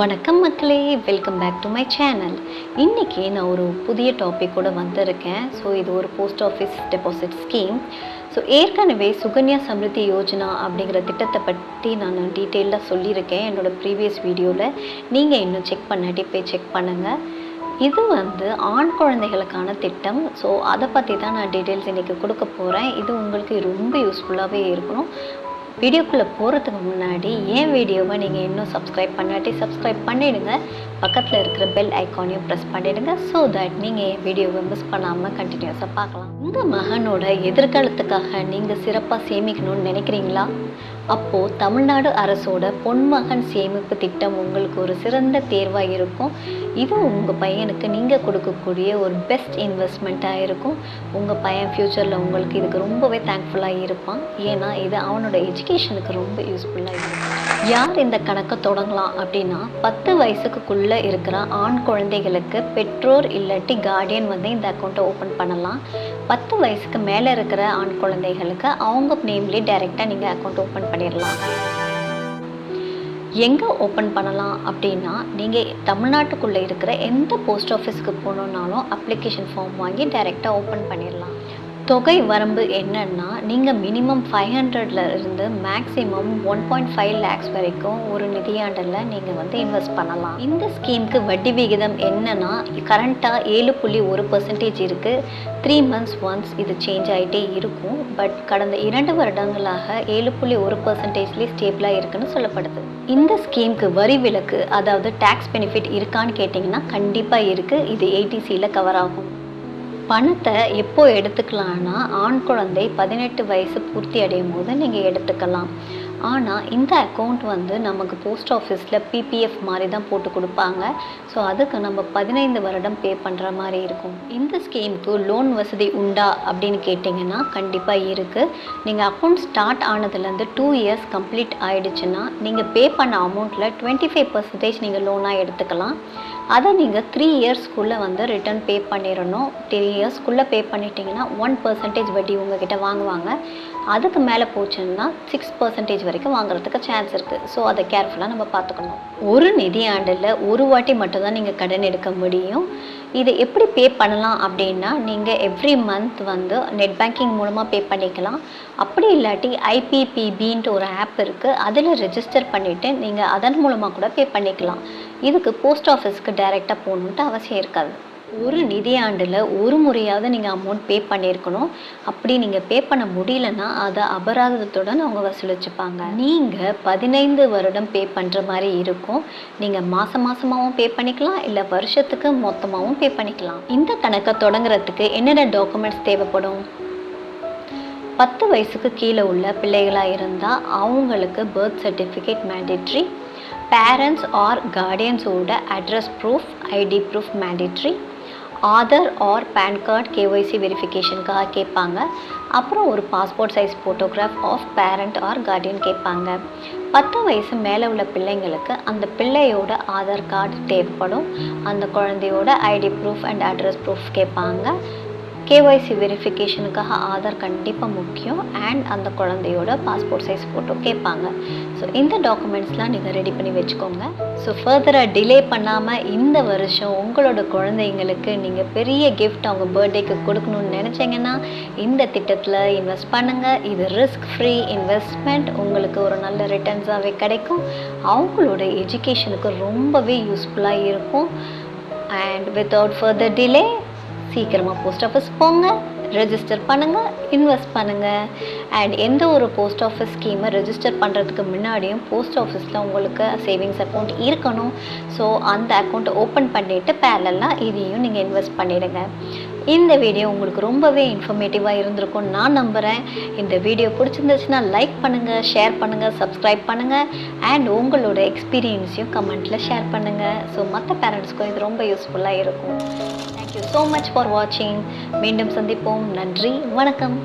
வணக்கம் மக்களே welcome back to my channel இன்றைக்கி நான் ஒரு புதிய டாபிக் கூட வந்திருக்கேன். ஸோ இது ஒரு post office deposit scheme so ஏற்கனவே சுகன்யா சம்ருத்தி யோஜனா அப்படிங்கிற திட்டத்தை பற்றி நான் டீட்டெயிலாக சொல்லியிருக்கேன் என்னோடய ப்ரீவியஸ் வீடியோவில் நீங்கள் இன்னும் செக் பண்ணாட்டி போய் செக் பண்ணுங்கள் இது வந்து ஆண் குழந்தைகளுக்கான திட்டம். ஸோ அதை பற்றி தான் நான் டீட்டெயில்ஸ் இன்றைக்கி கொடுக்க போகிறேன் இது உங்களுக்கு ரொம்ப யூஸ்ஃபுல்லாகவே இருக்கணும். வீடியோக்குள்ளே போகிறதுக்கு முன்னாடி என் வீடியோவை நீங்கள் இன்னும் சப்ஸ்கிரைப் பண்ணாட்டி சப்ஸ்கிரைப் பண்ணிவிடுங்க பக்கத்தில் இருக்கிற பெல் ஐக்கானையும் ப்ரெஸ் பண்ணிவிடுங்க ஸோ தட் நீங்கள் என் வீடியோவை மிஸ் பண்ணாமல் கண்டினியூஸாக பார்க்கலாம். உங்கள் மகனோட எதிர்காலத்துக்காக நீங்கள் சிறப்பாக சேமிக்கணும்னு நினைக்கிறீங்களா? அப்போது தமிழ்நாடு அரசோட பொன்மகன் சேமிப்பு திட்டம் உங்களுக்கு ஒரு சிறந்த தேர்வாக இருக்கும். இது உங்கள் பையனுக்கு நீங்கள் கொடுக்கக்கூடிய ஒரு பெஸ்ட் இன்வெஸ்ட்மெண்ட்டாக இருக்கும். உங்கள் பையன் ஃப்யூச்சரில் உங்களுக்கு இதுக்கு ரொம்பவே தேங்க்ஃபுல்லாக இருப்பான். ஏன்னா இது அவனோட எஜுகேஷனுக்கு ரொம்ப யூஸ்ஃபுல்லாக இருக்கும். யார் இந்த கணக்கை தொடங்கலாம் அப்படின்னா பத்து வயசுக்குள்ளே இருக்கிற ஆண் குழந்தைகளுக்கு பெற்றோர் இல்லாட்டி கார்டியன் வந்து இந்த அக்கௌண்ட்டை ஓப்பன் பண்ணலாம். பத்து வயசுக்கு மேலே இருக்கிற ஆண் குழந்தைகளுக்கு அவங்க நேம்லேயே டைரெக்டாக நீங்கள் அக்கௌண்ட் ஓப்பன் பண்ணிடலாம். எங்கே ஓப்பன் பண்ணலாம் அப்படின்னா நீங்கள் தமிழ்நாட்டுக்குள்ளே இருக்கிற எந்த போஸ்ட் ஆஃபீஸ்க்கு போகணுன்னாலும் அப்ளிகேஷன் ஃபார்ம் வாங்கி டைரெக்டாக ஓப்பன் பண்ணிடலாம். தொகை வரம்பு என்னன்னா நீங்கள் மினிமம் ஃபைவ் ஹண்ட்ரட்ல இருந்து maximum one point five lakhs வரைக்கும் ஒரு நிதியாண்டில் நீங்கள் வந்து இன்வெஸ்ட் பண்ணலாம். இந்த ஸ்கீமுக்கு வட்டி விகிதம் என்னன்னா கரண்ட்டாக ஏழு புள்ளி ஒரு பர்சன்டேஜ் இருக்குது த்ரீ மந்த்ஸ் ஒன்ஸ் இது சேஞ்ச் ஆகிட்டே இருக்கும். பட் கடந்த இரண்டு வருடங்களாக ஏழு புள்ளி ஒரு பர்சன்டேஜ்லேயே ஸ்டேபிளாக இருக்குன்னு சொல்லப்படுது. இந்த ஸ்கீமுக்கு வரி விலக்கு அதாவது டேக்ஸ் பெனிஃபிட் இருக்கான்னு கேட்டிங்கன்னா கண்டிப்பாக இருக்குது இது ஏடிசியில் கவர் ஆகும். பணத்தை எப்போ எடுத்துக்கலாம்னா ஆண் குழந்தை பதினெட்டு வயசு பூர்த்தி அடையும் போது நீங்கள் எடுத்துக்கலாம். ஆனால் இந்த அக்கௌண்ட் வந்து நமக்கு போஸ்ட் ஆஃபீஸில் பிபிஎஃப் மாதிரி தான் போட்டு கொடுப்பாங்க. ஸோ அதுக்கு நம்ம பதினைந்து வருடம் பே பண்ணுற மாதிரி இருக்கும். இந்த ஸ்கீமுக்கு லோன் வசதி உண்டா அப்படின்னு கேட்டிங்கன்னா கண்டிப்பாக இருக்குது நீங்கள் அக்கௌண்ட் ஸ்டார்ட் ஆனதுலேருந்து டூ இயர்ஸ் கம்ப்ளீட் ஆகிடுச்சுன்னா நீங்கள் பே பண்ண அமௌண்ட்டில் டுவெண்ட்டி ஃபைவ் பர்சன்டேஜ் நீங்கள் லோனாக எடுத்துக்கலாம். அதை நீங்கள் த்ரீ இயர்ஸ்க்குள்ளே வந்து ரிட்டர்ன் பே பண்ணிடணும் த்ரீ இயர்ஸ்க்குள்ளே பே பண்ணிட்டீங்கன்னா ஒன் பர்சன்டேஜ் வட்டி உங்ககிட்ட வாங்குவாங்க. அதுக்கு மேலே போச்சுன்னா சிக்ஸ் பர்சன்டேஜ் வரைக்கும் வாங்குறதுக்கு சான்ஸ் இருக்குது ஸோ அதை கேர்ஃபுல்லாக நம்ம பார்த்துக்கணும். ஒரு நிதி ஆண்டில் ஒரு வாட்டி மட்டும்தான் நீங்கள் கடன் எடுக்க முடியும். இதை எப்படி பே பண்ணலாம் அப்படின்னா நீங்கள் எவ்ரி மந்த் வந்து நெட் பேங்கிங் மூலமாக பே பண்ணிக்கலாம். அப்படி இல்லாட்டி ஐபிபிபின்ட்டு ஒரு ஆப் இருக்குது அதில் ரெஜிஸ்டர் பண்ணிவிட்டு நீங்கள் அதன் மூலமாக கூட பே பண்ணிக்கலாம். இதுக்கு போஸ்ட் ஆஃபீஸ்க்கு டைரெக்டாக போகணுன்ட்டு அவசியம் இருக்காது. ஒரு நிதியாண்டில் ஒரு முறையாவது நீங்கள் அமௌண்ட் பே பண்ணியிருக்கணும். அப்படி நீங்கள் பே பண்ண முடியலன்னா அதை அபராதத்துடன் அவங்க வசூலிச்சுப்பாங்க. நீங்கள் பதினைந்து வருடம் பே பண்ணுற மாதிரி இருக்கும். நீங்கள் மாதம் மாதமாகவும் பே பண்ணிக்கலாம் இல்லை வருஷத்துக்கு மொத்தமாகவும் பே பண்ணிக்கலாம். இந்த கணக்கை தொடங்குறதுக்கு என்னென்ன டாக்குமெண்ட்ஸ் தேவைப்படும்? பத்து வயசுக்கு கீழே உள்ள பிள்ளைகளாக இருந்தால் அவங்களுக்கு birth certificate mandatory parents or கார்டியன்ஸோட address proof ID proof mandatory Aadhaar or PAN card KYC வெரிஃபிகேஷனுக்காக கேட்பாங்க. அப்புறம் ஒரு passport size photograph of parent or guardian கேட்பாங்க. பத்து வயசு மேலே உள்ள பிள்ளைங்களுக்கு அந்த பிள்ளையோட ஆதார் கார்டு தேவைப்படும். அந்த குழந்தையோட ID proof and address proof கேட்பாங்க. கேஒய்சி வெரிஃபிகேஷனுக்காக ஆதார் கண்டிப்பாக முக்கியம். அண்ட் அந்த குழந்தையோட பாஸ்போர்ட் சைஸ் ஃபோட்டோ கேட்பாங்க. ஸோ இந்த டாக்குமெண்ட்ஸ்லாம் நீங்கள் ரெடி பண்ணி வச்சுக்கோங்க. ஸோ ஃபர்தராக டிலே பண்ணாமல் இந்த வருஷம் உங்களோட குழந்தைங்களுக்கு நீங்கள் பெரிய கிஃப்ட் அவங்க பர்த்டேக்கு கொடுக்கணும்னு நினச்சிங்கன்னா இந்த திட்டத்தில் இன்வெஸ்ட் பண்ணுங்கள் இது ரிஸ்க் ஃப்ரீ இன்வெஸ்ட்மெண்ட் உங்களுக்கு ஒரு நல்ல ரிட்டர்ன்ஸாகவே கிடைக்கும். அவங்களோட எஜுகேஷனுக்கு ரொம்பவே யூஸ்ஃபுல்லாக இருக்கும். அண்ட் வித்தவுட் ஃபர்தர் டிலே சீக்கிரமாக போஸ்ட் ஆஃபீஸ் போங்க ரெஜிஸ்டர் பண்ணுங்கள் இன்வெஸ்ட் பண்ணுங்கள் அண்ட் எந்த ஒரு போஸ்ட் ஆஃபீஸ் ஸ்கீமை ரெஜிஸ்டர் பண்ணுறதுக்கு முன்னாடியும் போஸ்ட் ஆஃபீஸில் உங்களுக்கு சேவிங்ஸ் அக்கௌண்ட் இருக்கணும். ஸோ அந்த அக்கௌண்ட்டை ஓப்பன் பண்ணிவிட்டு பேரலாக இதையும் நீங்கள் இன்வெஸ்ட் பண்ணிவிடுங்க இந்த வீடியோ உங்களுக்கு ரொம்பவே இன்ஃபர்மேட்டிவாக இருந்திருக்கும் நான் நம்புகிறேன் இந்த வீடியோ பிடிச்சிருந்துச்சுன்னா லைக் பண்ணுங்கள் ஷேர் பண்ணுங்கள் சப்ஸ்கிரைப் பண்ணுங்கள் அண்ட் உங்களோட எக்ஸ்பீரியன்ஸையும் கமெண்ட்டில் ஷேர் பண்ணுங்கள் ஸோ மற்ற பேரண்ட்ஸ்க்கும் இது ரொம்ப யூஸ்ஃபுல்லாக இருக்கும். தேங்க்யூ ஸோ மச் ஃபார் வாட்சிங் மீண்டும் சந்திப்போம். நன்றி. வணக்கம்.